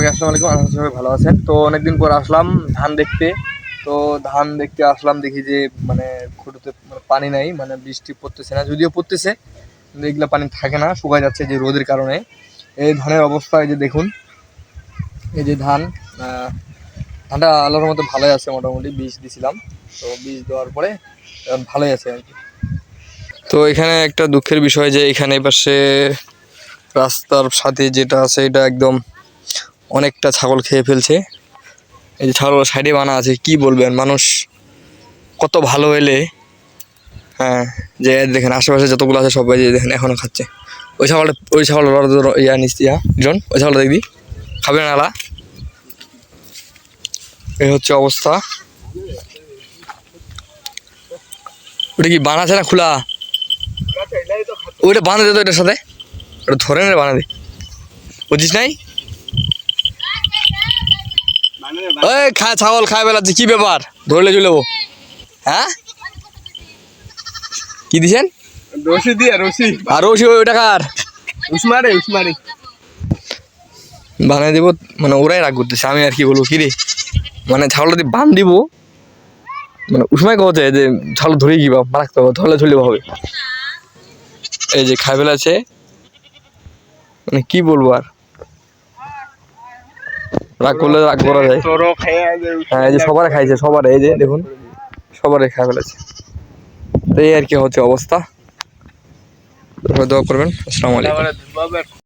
সবাইকে আসসালামু আলাইকুম। করি সবাই ভালো আছেন। তো অনেকদিন পর আসলাম ধান দেখতে। তো ধান দেখতে আসলাম, দেখি যে মানে খুঁটোতে মানে পানি নাই মানে বৃষ্টি পড়তেছে না। যদিও পড়তেছে, কিন্তু এগুলো পানি থাকে না, শুকায় যাচ্ছে যে রোদের কারণে। এই ধানের অবস্থা, এই যে দেখুন, এই যে ধান ধানটা আল্লাহর মতো ভালোই আছে মোটামুটি, বীজ দিছিলাম। তো বীজ দেওয়ার পরে এখন ভালোই আছে আর কি। তো এখানে একটা দুঃখের বিষয় যে, এখানে পাশে রাস্তার সাথে যেটা আছে, এটা একদম অনেকটা ছাগল খেয়ে ফেলছে। এই যে ছাগল সাইডে বানা আছে, কি বলবেন? মানুষ কত ভালো হলে হ্যাঁ যে দেখেন আশেপাশে যতগুলো আছে সবাই যে দেখেন এখনও খাচ্ছে। ওই ছাগলটা ওই ছাগলটা ইয়া নিচ্ছি ইয়া, জন, ওই ছাগলটা দেখবি? খাবে না আলা? এই হচ্ছে অবস্থা। ওটা কি বানা আছে না খোলা? ওইটা বাঁধা দে তো এটার সাথে। ওটা ধরে না বানা দে। বুঝিস নাই? ওই খা ছাগল খায় বেলাচ্ছে কি ব্যাপার? ধরলে চলে হ্যাঁ? কি দিছেন? রশি দিয়ে রশি। আর ওই ওইটা কার? উসমারে উসমারে। বানিয়ে দিব মানে ওরাই রাগ করতেছে আমি আর কি বলব কি রে? মানে ছাগলটা দিয়ে বান দিব মানে উসময় কথা যে ছাগল ধরে কি বা রাখতে হবে ধরলে চলে হবে এই যে খাই ফেলাছে মানে কি বলব আর? রাগ করলে রাগ করা যায়। হ্যাঁ এই যে সবার খাইছে সবার এই যে দেখুন সবারই খাই ফেলেছে। তো এই আর কি হচ্ছে অবস্থা। দোয়া করবেন আসসালামু আলাইকুম।